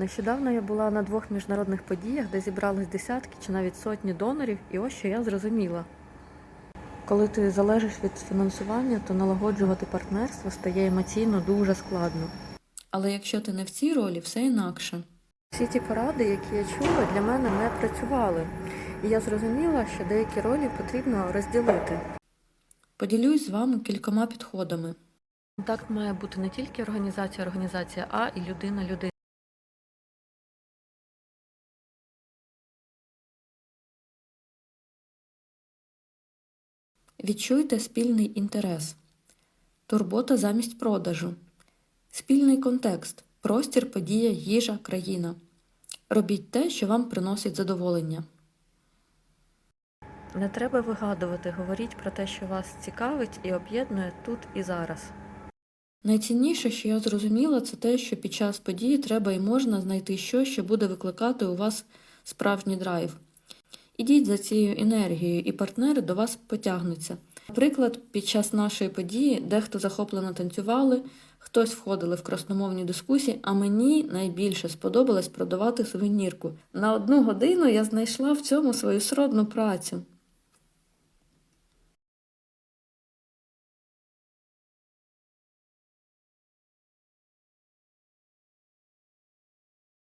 Нещодавно я була на двох міжнародних подіях, де зібрались десятки чи навіть сотні донорів, і ось що я зрозуміла. Коли ти залежиш від фінансування, то налагоджувати партнерство стає емоційно дуже складно. Але якщо ти не в цій ролі, все інакше. Всі ті поради, які я чула, для мене не працювали. І я зрозуміла, що деякі ролі потрібно розділити. Поділюсь з вами кількома підходами. Контакт має бути не тільки організація, організація, а і людина людина. Відчуйте спільний інтерес, турбота замість продажу, спільний контекст, простір, подія, їжа, країна. Робіть те, що вам приносить задоволення. Не треба вигадувати, говоріть про те, що вас цікавить і об'єднує тут і зараз. Найцінніше, що я зрозуміла, це те, що під час події треба і можна знайти щось, що буде викликати у вас справжній драйв. Ідіть за цією енергією, і партнери до вас потягнуться. Наприклад, під час нашої події дехто захоплено танцювали, хтось входили в красномовні дискусії, а мені найбільше сподобалось продавати сувенірку. На одну годину я знайшла в цьому свою сродну працю.